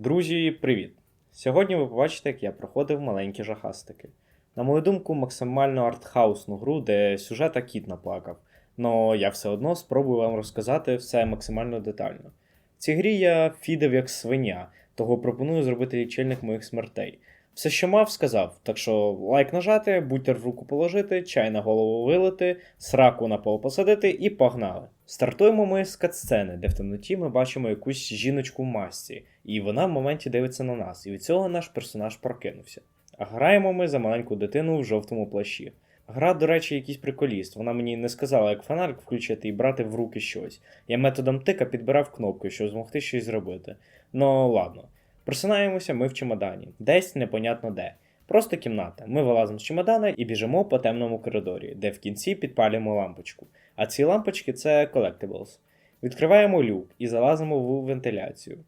Друзі, привіт! Сьогодні ви побачите, як я проходив маленькі жахастики. На мою думку, максимально артхаусну гру, де сюжета кіт наплакав, но я все одно спробую вам розказати все максимально детально. В цій грі я фідив як свиня, того пропоную зробити лічильник моїх смертей. Все, що мав, сказав, так що лайк нажати, бутер в руку положити, чай на голову вилити, сраку на пол посадити і погнали. Стартуємо ми з катсцени, де в темноті ми бачимо якусь жіночку в масці, і вона в моменті дивиться на нас, і від цього наш персонаж прокинувся. А граємо ми за маленьку дитину в жовтому плащі. Гра, до речі, якийсь приколіст. Вона мені не сказала, як фонарик включити і брати в руки щось. Я методом тика підбирав кнопки, щоб змогти щось зробити. Ну ладно. Просинаємося ми в чемодані, десь непонятно де. Просто кімната. Ми вилазимо з чемодана і біжимо по темному коридорі, де в кінці підпалюємо лампочку. А ці лампочки це collectibles. Відкриваємо люк і залазимо в вентиляцію.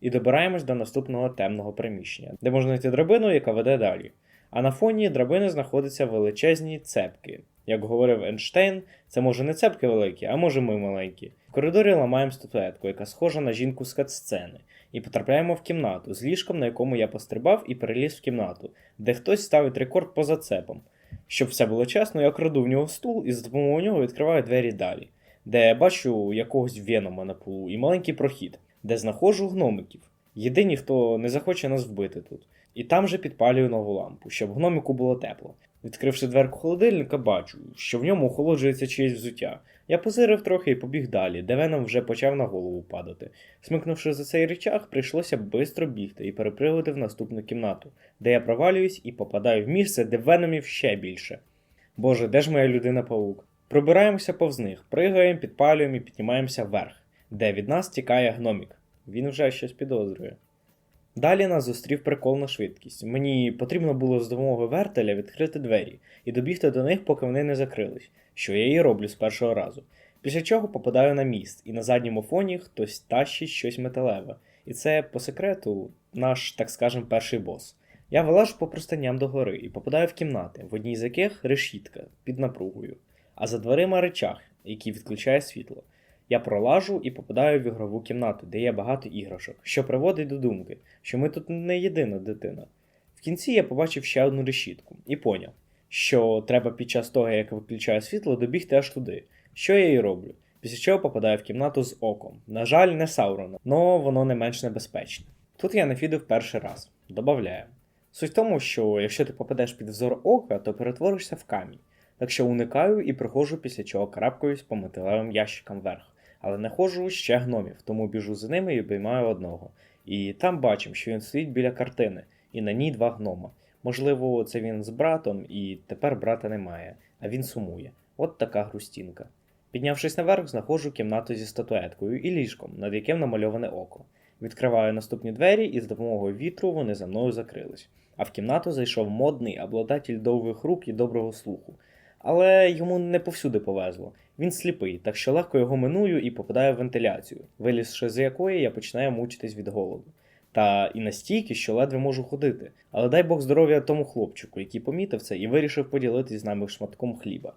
І добираємось до наступного темного приміщення, де можна знайти драбину, яка веде далі. А на фоні драбини знаходяться величезні цепки. Як говорив Ейнштейн, це може не цепки великі, а може ми маленькі. В коридорі ламаємо статуетку, яка схожа на жінку з катсцени, і потрапляємо в кімнату з ліжком, на якому я пострибав і переліз в кімнату, де хтось ставить рекорд поза цепом. Щоб все було чесно, я краду в нього стул і за допомогою нього відкриваю двері далі, де я бачу якогось венома на полу і маленький прохід, де знаходжу гномиків. Єдині, хто не захоче нас вбити тут. І там же підпалюю нову лампу, щоб гномику було тепло. Відкривши дверку холодильника, бачу, що в ньому охолоджується чиєсь взуття. Я позирив трохи і побіг далі, де веном вже почав на голову падати. Смикнувши за цей речах, прийшлося бистро бігти і перепригувати в наступну кімнату, де я провалююсь і попадаю в місце, де веномів ще більше. Боже, де ж моя людина паук? Пробираємося повз них, пригаємо, підпалюємо і піднімаємося вверх, де від нас тікає гномік. Він вже щось підозрює. Далі нас зустрів прикол на швидкість. Мені потрібно було з допомогою вертеля відкрити двері і добігти до них, поки вони не закрились, що я і роблю з першого разу. Після чого попадаю на міст, і на задньому фоні хтось тащить щось металеве. І це, по секрету, наш, так скажем, перший бос. Я вилажу по простанням до гори і попадаю в кімнати, в одній з яких решітка під напругою, а за дверима речах, який відключає світло. Я пролажу і попадаю в ігрову кімнату, де є багато іграшок, що приводить до думки, що ми тут не єдина дитина. В кінці я побачив ще одну решітку і поняв, що треба під час того, як виключаю світло, добігти аж туди. Що я і роблю. Після чого попадаю в кімнату з оком. На жаль, не Саурона, але воно не менш небезпечне. Тут я нафідив перший раз. Добавляю. Суть в тому, що якщо ти попадеш під взор ока, то перетворишся в камінь. Так що уникаю і приходжу після чого крапкаюсь по металевим ящикам вверх. Але не ходжу ще гномів, тому біжу за ними і обіймаю одного. І там бачимо, що він стоїть біля картини, і на ній два гнома. Можливо, це він з братом, і тепер брата немає, а він сумує. От така грустінка. Піднявшись наверх, знаходжу кімнату зі статуеткою і ліжком, над яким намальоване око. Відкриваю наступні двері, і з допомогою вітру вони за мною закрились. А в кімнату зайшов модний обладатель довгих рук і доброго слуху. Але йому не повсюди повезло. Він сліпий, так що легко його миную і попадаю в вентиляцію, вилізши з якої я починаю мучитись від голоду. Та і настільки, що ледве можу ходити. Але дай Бог здоров'я тому хлопчику, який помітив це і вирішив поділитись з нами шматком хліба.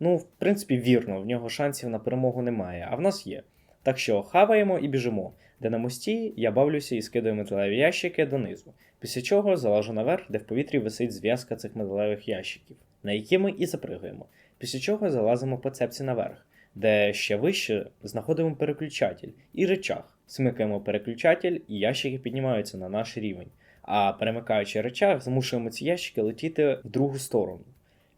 Ну, в принципі, вірно, в нього шансів на перемогу немає, а в нас є. Так що хаваємо і біжимо, де на мості я бавлюся і скидаю металеві ящики донизу, після чого залажу наверх, де в повітрі висить зв'язка цих металевих ящиків, на які ми і запригуємо. Після чого залазимо по цепці наверх, де ще вище знаходимо переключатель і речах. Смикаємо переключатель, і ящики піднімаються на наш рівень. А перемикаючи речах, змушуємо ці ящики летіти в другу сторону.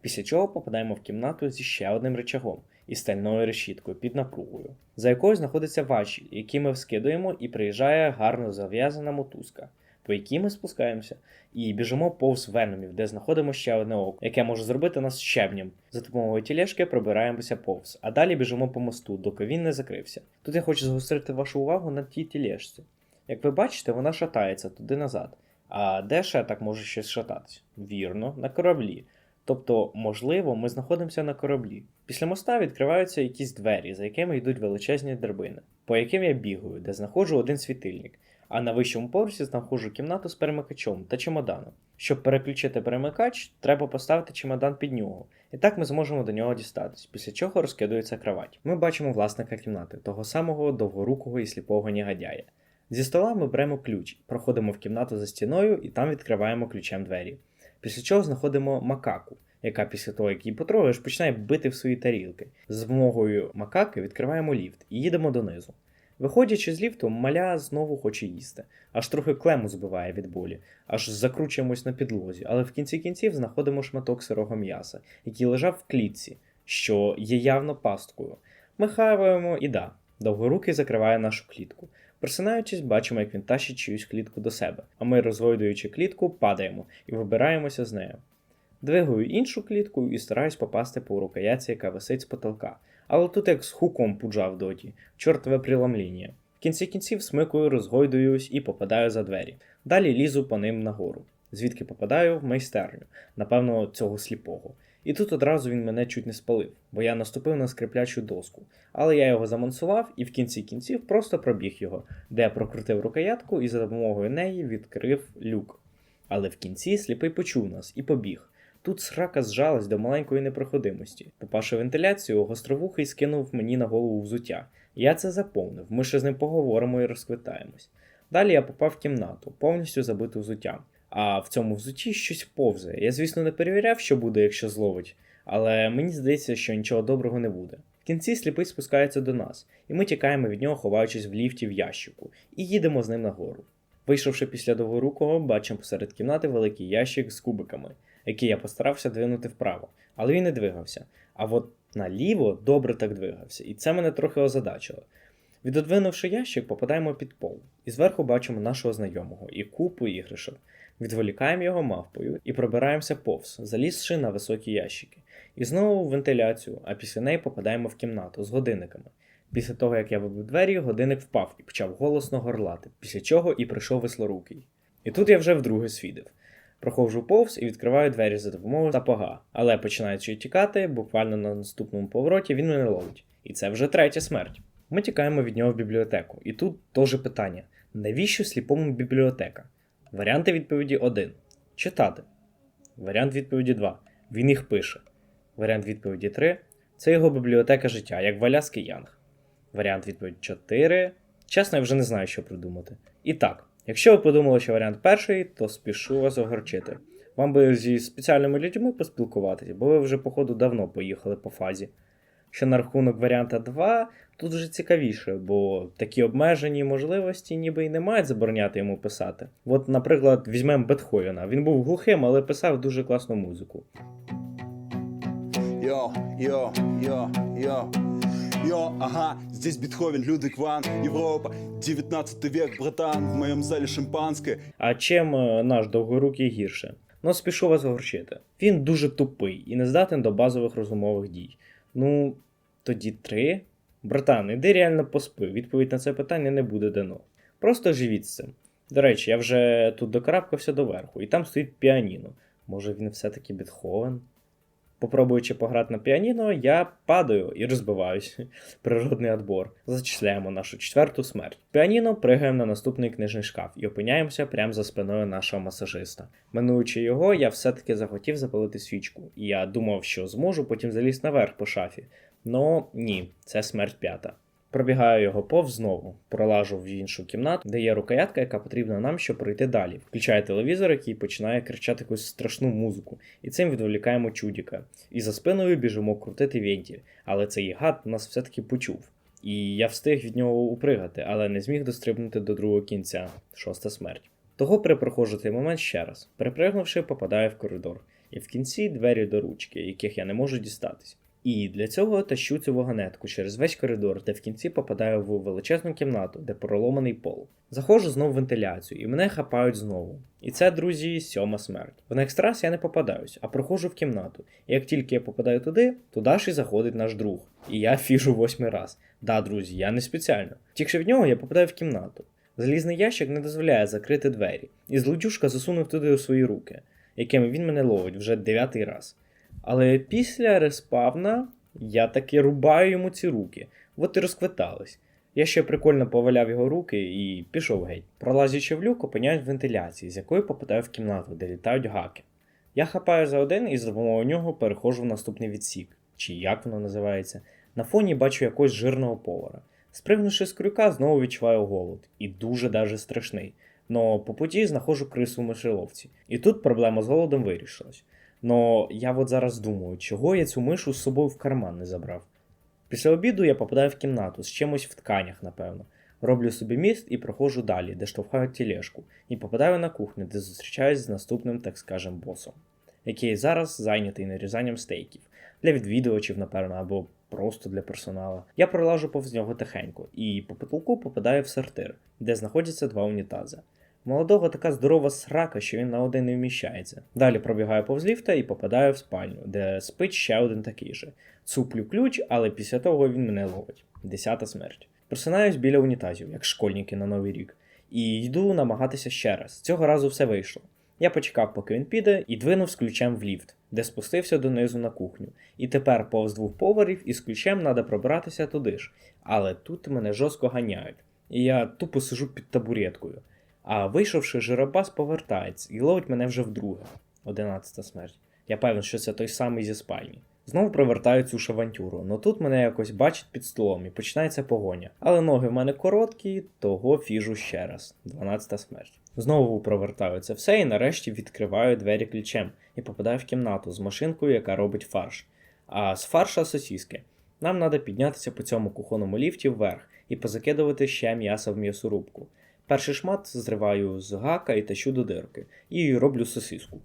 Після чого попадаємо в кімнату зі ще одним речагом і стальною решіткою під напругою, за якою знаходиться важіль, який ми вскидуємо, і приїжджає гарно зав'язана мотузка, по якій ми спускаємося, і біжимо повз веномів, де знаходимо ще одне око, яке може зробити нас щебнем. За допомогою тілешки пробираємося повз, а далі біжимо по мосту, доки він не закрився. Тут я хочу згострити вашу увагу на тій тілешці. Як ви бачите, вона шатається туди назад. А де ще так може щось шататися? Вірно, на кораблі. Тобто, можливо, ми знаходимося на кораблі. Після моста відкриваються якісь двері, за якими йдуть величезні драбини, по яким я бігаю, де знаходжу один світильник, а на вищому поверсі знаходжу кімнату з перемикачом та чемоданом. Щоб переключити перемикач, треба поставити чемодан під нього, і так ми зможемо до нього дістатись, після чого розкидується кровать. Ми бачимо власника кімнати, того самого довгорукого і сліпого негодяя. Зі стола ми беремо ключ, проходимо в кімнату за стіною і там відкриваємо ключем двері. Після чого знаходимо макаку, яка після того, як її потрогаєш, починає бити в свої тарілки. З допомогою макаки відкриваємо ліфт і їдемо донизу. Виходячи з ліфту, маля знову хоче їсти, аж трохи клему збиває від болі, аж закручуємось на підлозі, але в кінці кінців знаходимо шматок сирого м'яса, який лежав в клітці, що є явно пасткою. Ми хаваємо і да, довгорукий закриває нашу клітку. Просинаючись, бачимо, як він тащить чиюсь клітку до себе, а ми, розгойдуючи клітку, падаємо і вибираємося з нею. Двигаю іншу клітку і стараюсь попасти по рукоятці, яка висить з потолка. Але тут як з хуком пуджа в доті, чортове преломління. В кінці кінців смикую, розгойдуюсь і попадаю за двері. Далі лізу по ним нагору, звідки попадаю в майстерню, напевно, цього сліпого. І тут одразу він мене чуть не спалив, бо я наступив на скриплячу доску. Але я його замансував і в кінці кінців просто пробіг його, де я прокрутив рукоятку і за допомогою неї відкрив люк. Але в кінці сліпий почув нас і побіг. Тут срака зжалась до маленької непроходимості. Попавши вентиляцію, гостровухий скинув мені на голову взуття. Я це заповнив, ми ще з ним поговоримо і розквитаємось. Далі я попав в кімнату, повністю забиту взуттям. А в цьому взутті щось повзає. Я, звісно, не перевіряв, що буде, якщо зловить, але мені здається, що нічого доброго не буде. В кінці сліпий спускається до нас, і ми тікаємо від нього, ховаючись в ліфті в ящику, і їдемо з ним нагору. Вийшовши після довгорукого, бачимо посеред кімнати великий ящик з кубиками, який я постарався двинути вправо, але він не двигався. А от наліво добре так двигався, і це мене трохи озадачило. Відодвинувши ящик, попадаємо під пол, і зверху бачимо нашого знайомого і купу іграшок. Відволікаємо його мавпою і пробираємося повз, залізши на високі ящики. І знову в вентиляцію, а після неї попадаємо в кімнату з годинниками. Після того, як я вибив двері, годинник впав і почав голосно горлати, після чого і прийшов веслорукий. І тут я вже вдруге свідив. Проходжу повз і відкриваю двері за допомогою сапога, але починаючи тікати, буквально на наступному повороті він мене ловить. І це вже третя смерть. Ми тікаємо від нього в бібліотеку. І тут теж питання: навіщо сліпому бібліотека? Варіанти відповіді 1. Читати. Варіант відповіді 2. Він їх пише. Варіант відповіді 3. Це його бібліотека життя, як Валяский Янг. Варіант відповіді 4. Чесно, я вже не знаю, що придумати. І так, якщо ви подумали, що варіант перший, то спішу вас огорчити. Вам би зі спеціальними людьми поспілкуватися, бо ви вже, походу, давно поїхали по фазі. Що на рахунок варіанта 2, тут вже цікавіше, бо такі обмежені можливості ніби й не мають забороняти йому писати. От, наприклад, візьмемо Бетховена. Він був глухим, але писав дуже класну музику. Йо, йо, йо, йо. Йо, ага, здесь Бетховен, Людвиг Ван, Европа, 19 век, братан, в моем зале шампанское. А чим е, наш довгорукий гірше? Ну, спішу вас огорчити. Він дуже тупий і не здатен до базових розумових дій. Ну, тоді три. Братан, іди реально поспи. Відповідь на це питання не буде дано. Просто живіть з цим. До речі, я вже тут докрапкався доверху, і там стоїть піаніно. Може він все-таки Бетховен? Попробуючи пограти на піаніно, я падаю і розбиваюсь. Природний отбор. Зачисляємо нашу четверту смерть. Піаніно пригаємо на наступний книжний шкаф і опиняємося прямо за спиною нашого масажиста. Минуючи його, я все-таки захотів запалити свічку, я думав, що зможу потім залізти наверх по шафі. Ну ні, це смерть п'ята. Пробігаю його повз знову, пролажу в іншу кімнату, де є рукоятка, яка потрібна нам, щоб пройти далі. Включаю телевізор, який починає кричати якусь страшну музику, і цим відволікаємо чудіка. І за спиною біжимо крутити вентіль, але цей гад нас все-таки почув. І я встиг від нього упригати, але не зміг дострибнути до другого кінця шоста смерть. Того перепроходжу цей момент ще раз. Перепригнувши, попадаю в коридор, і в кінці двері до ручки, яких я не можу дістатись. І для цього тащу цю вагонетку через весь коридор, де в кінці попадаю в величезну кімнату, де проломаний пол. Заходжу знову в вентиляцію, і мене хапають знову. І це, друзі, сьома смерть. В Некстрас я не попадаюсь, а проходжу в кімнату. І як тільки я попадаю туди, туди ж і заходить наш друг. І я фіжу восьмий раз. Да, друзі, я не спеціально. Тікши від нього, я попадаю в кімнату. Залізний ящик не дозволяє закрити двері, і злодюшка засунув туди свої руки, якими він мене ловить вже дев'ятий раз. Але після респавна я таки рубаю йому ці руки, от і розквитались. Я ще прикольно поваляв його руки і пішов геть. Пролазячи в люк, опиняюсь в вентиляції, з якої попадаю в кімнату, де літають гаки. Я хапаю за один і з допомогою нього переходжу в наступний відсік, чи як воно називається. На фоні бачу якогось жирного повара. Спригнувши з крюка, знову відчуваю голод, і дуже даже страшний. Но по путі знаходжу крису в мишеловці. І тут проблема з голодом вирішилась. Но я от зараз думаю, чого я цю мишу з собою в карман не забрав. Після обіду я попадаю в кімнату з чимось в тканях, напевно. Роблю собі міст і проходжу далі, де штовхаю тележку, і попадаю на кухню, де зустрічаюсь з наступним, так скажем, босом, який зараз зайнятий нарізанням стейків для відвідувачів, напевно, або просто для персоналу. Я пролажу повз нього тихенько і по потолку попадаю в сортир, де знаходяться два унітази. Молодого така здорова срака, що він на один не вміщається. Далі пробігаю повз ліфта і попадаю в спальню, де спить ще один такий же. Цуплю ключ, але після того він мене ловить. Десята смерть. Просинаюсь біля унітазів, як школьники на новий рік, і йду намагатися ще раз. Цього разу все вийшло. Я почекав, поки він піде, і двинув з ключем в ліфт, де спустився донизу на кухню. І тепер повз двох поверхів із ключем треба пробиратися туди ж. Але тут мене жорстко ганяють, і я тупо сижу під табуреткою. А вийшовши, Жиробас повертається і ловить мене вже вдруге. Одинадцята смерть. Я певен, що це той самий зі спальні. Знову привертаю цю ж авантюру, но тут мене якось бачить під столом і починається погоня. Але ноги в мене короткі, того фіжу ще раз. 12 смерть. Знову провертаю це все і нарешті відкриваю двері ключем і попадаю в кімнату з машинкою, яка робить фарш. А з фарша сосіски. Нам треба піднятися по цьому кухонному ліфті вверх і позакидувати ще м'ясо в м'ясорубку. Перший шмат зриваю з гака і тащу до дирки, і роблю сосиску.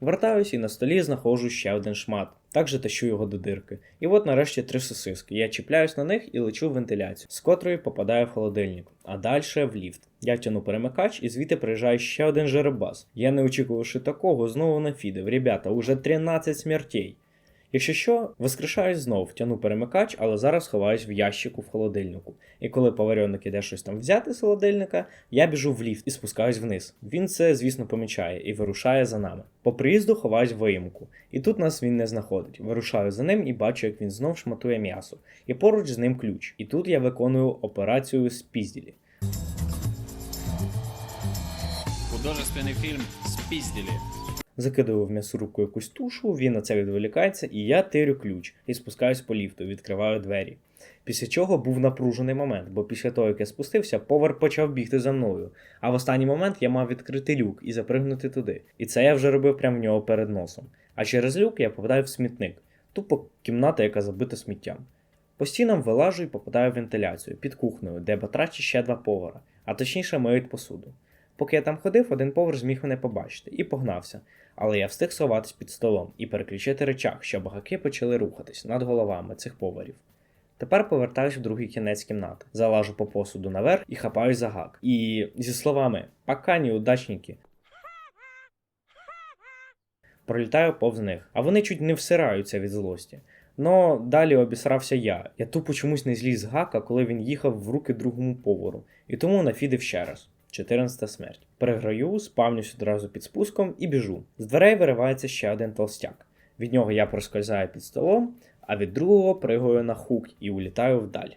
Вертаюсь і на столі знаходжу ще один шмат, також тащу його до дирки. І от нарешті три сосиски. Я чіпляюсь на них і лечу в вентиляцію, з котрої попадаю в холодильник, а далі в ліфт. Я тяну перемикач і звідти приїжджає ще один жеребас. Я не очікувавши такого, знову нафідив. Ребята, уже 13 смертей. Якщо що, воскрешаюсь знов, тяну перемикач, але зараз ховаюсь в ящику в холодильнику. І коли поваренок іде щось там взяти з холодильника, я біжу в ліфт і спускаюсь вниз. Він це, звісно, помічає і вирушає за нами. По приїзду ховаюсь в виїмку, і тут нас він не знаходить. Вирушаю за ним і бачу, як він знов шматує м'ясо. І поруч з ним ключ. І тут я виконую операцію з спізділі. Художественный фильм «Спиздили». Закидую в м'ясорубку якусь тушу, він на це відволікається, і я тирю ключ і спускаюсь по ліфту, відкриваю двері. Після чого був напружений момент, бо після того, як я спустився, повар почав бігти за мною. А в останній момент я мав відкрити люк і запригнути туди. І це я вже робив прямо в нього перед носом. А через люк я попадаю в смітник, тупо кімната, яка забита сміттям. По стінам вилажу і попадаю в вентиляцію під кухнею, де батрачі ще два повара, а точніше миють посуду. Поки я там ходив, один повар зміг мене побачити і погнався, але я встиг сховатись під столом і переключити речах, щоб гаки почали рухатись над головами цих поварів. Тепер повертаюсь в другий кінець кімнати, залажу по посуду наверх і хапаюсь за гак. І зі словами «Пока, неудачники!» пролітаю повз них, а вони чуть не всираються від злості. Но далі обісрався я. Я тупо чомусь не зліз з гака, коли він їхав в руки другому повару, і тому нафідив ще раз. 14 смерть. Переграю, спавнюсь одразу під спуском і біжу. З дверей виривається ще один толстяк. Від нього я проскользаю під столом, а від другого пригаю на хук і улітаю вдаль.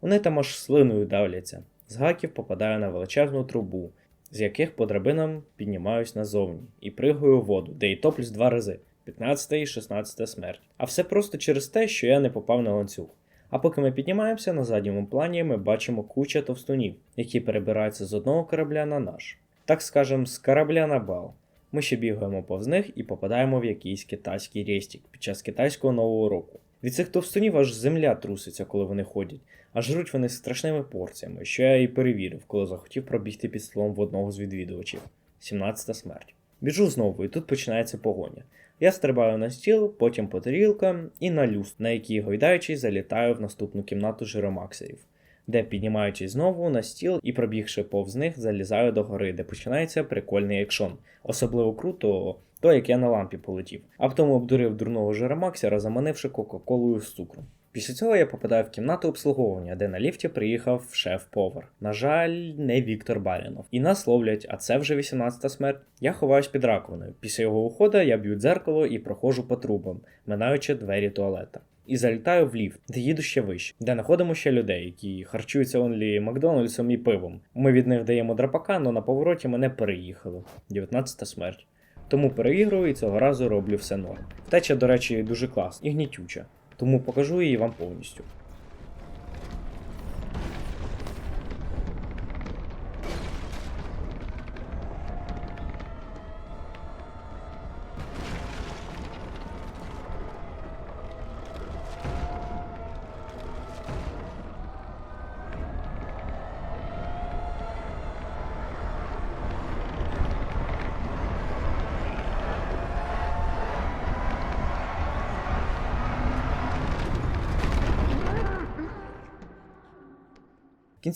Вони там аж слиною давляться. З гаків попадаю на величезну трубу, з яких по драбинам піднімаюсь назовні, і пригаю в воду, де і топлюсь два рази 15 і 16 смерть. А все просто через те, що я не попав на ланцюг. А поки ми піднімаємося, на задньому плані ми бачимо куча товстунів, які перебираються з одного корабля на наш. Так скажем, з корабля на бал. Ми ще бігаємо повз них і попадаємо в якийсь китайський рейстік під час китайського нового року. Від цих товстунів аж земля труситься, коли вони ходять, а жруть вони страшними порціями, що я і перевірив, коли захотів пробігти під столом в одного з відвідувачів. 17 смерть. Біжу знову, і тут починається погоня. Я стрибаю на стіл, потім по тарілкам і на люст, на якій гойдаючись залітаю в наступну кімнату жиромаксерів, де піднімаючись знову на стіл і пробігши повз них, залізаю до гори, де починається прикольний екшон. Особливо круто то, як я на лампі полетів, а потім обдурив дурного жиромаксера, заманивши кока-колою з цукром. Після цього я попадаю в кімнату обслуговування, де на ліфті приїхав шеф-повар. На жаль, не Віктор Барінов. І нас ловлять, а це вже 18-та смерть. Я ховаюсь під раковиною. Після його уходу я б'ю дзеркало і проходжу по трубам, минаючи двері туалета. І залітаю в ліфт, де їду ще вище, де знаходимо ще людей, які харчуються онлі Макдональдсом і пивом. Ми від них даємо драпака, але на повороті мене переїхали. 19-та смерть. Тому переігрую і цього разу роблю все норм. Втеча, до речі, дуже класна і гнітюча, тому покажу її вам повністю.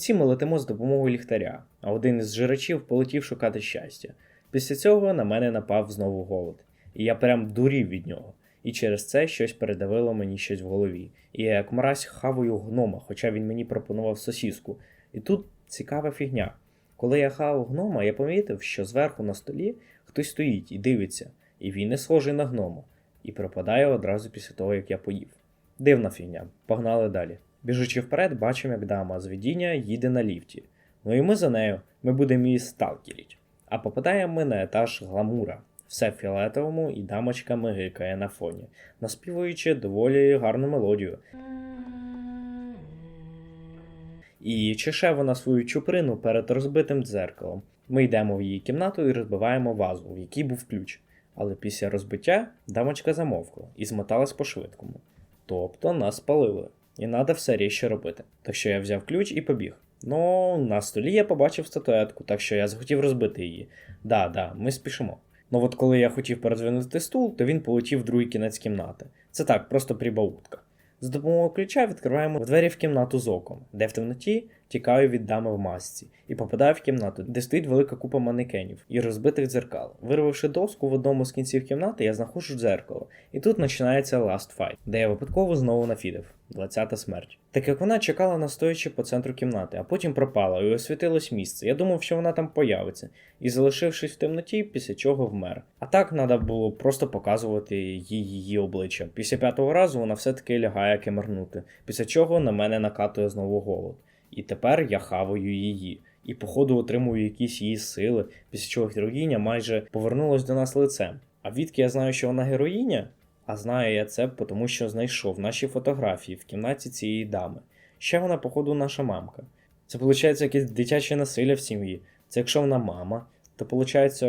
Кінці ми летимо з допомогою ліхтаря, а один із жирачів полетів шукати щастя. Після цього на мене напав знову голод, і я прям дурів від нього. І через це щось передавило мені щось в голові. І я як мразь хаваю гнома, хоча він мені пропонував сосіску. І тут цікава фігня. Коли я хавав гнома, я помітив, що зверху на столі хтось стоїть і дивиться, і він не схожий на гнома, і пропадає одразу після того, як я поїв. Дивна фігня, погнали далі. Біжучи вперед, бачимо, як дама з видіння їде на ліфті. Ну і ми за нею, ми будемо її сталкеріть. А попадаємо ми на етаж гламура. Все в фіолетовому і дамочка мигикає на фоні, наспівуючи доволі гарну мелодію. І чеше вона свою чуприну перед розбитим дзеркалом. Ми йдемо в її кімнату і розбиваємо вазу, в якій був ключ. Але після розбиття дамочка замовкла і змоталась по швидкому. Тобто нас спалили, і треба все ріще робити. Так що я взяв ключ і побіг. Ну, на столі я побачив статуетку, так що я захотів розбити її. Да, да, ми спішимо. Ну от коли я хотів передвинути стул, то він полетів в другий кінець кімнати. Це так, просто прибаутка. З допомогою ключа відкриваємо двері в кімнату з оком, де в темноті тікаю від дами в масці і попадаю в кімнату, де стоїть велика купа манекенів і розбитих дзеркал. Вирвавши доску в одному з кінців кімнати, я знаходжу дзеркало. І тут починається Last Fight, де я випадково знову нафідив. 20-та смерть. Так як вона чекала на стоячи по центру кімнати, а потім пропала і освітилось місце. Я думав, що вона там появиться, і залишившись в темноті, після чого вмер. А так треба було просто показувати їй її обличчя. Після п'ятого разу вона все-таки лягає кемернути, після чого на мене накатує знову голод. І тепер я хаваю її. І, походу, отримую якісь її сили, після чого героїня майже повернулась до нас лицем. А відки я знаю, що вона героїня? А знаю я це, тому що знайшов наші фотографії в кімнаті цієї дами. Ще вона, походу, наша мамка. Це виходить якесь дитяче насилля в сім'ї. Це якщо вона мама, то виходить,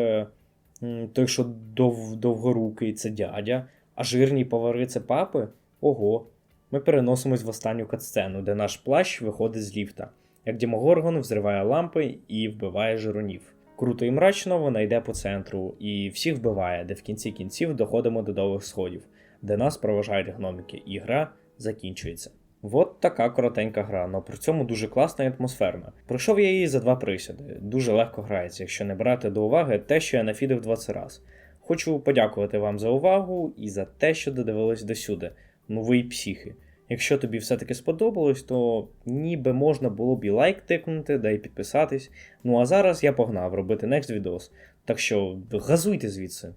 м, той, що дов, довгорукий, це дядя, а жирні повари це папи? Ого. Ми переносимось в останню катсцену, де наш плащ виходить з ліфта, як Дімогоргон взриває лампи і вбиває жиронів. Круто і мрачно вона йде по центру і всіх вбиває, де в кінці кінців доходимо до довгих сходів, де нас проважають гномики, і гра закінчується. От така коротенька гра, але при цьому дуже класна і атмосферна. Пройшов я її за два присяди. Дуже легко грається, якщо не брати до уваги те, що я нафідив 20 раз. Хочу подякувати вам за увагу і за те, що додивились до сюди. Ну ви й психи. Якщо тобі все-таки сподобалось, то ніби можна було б і лайк тикнути, да й підписатись. Ну а зараз я погнав робити next відос. Так що газуйте звідси.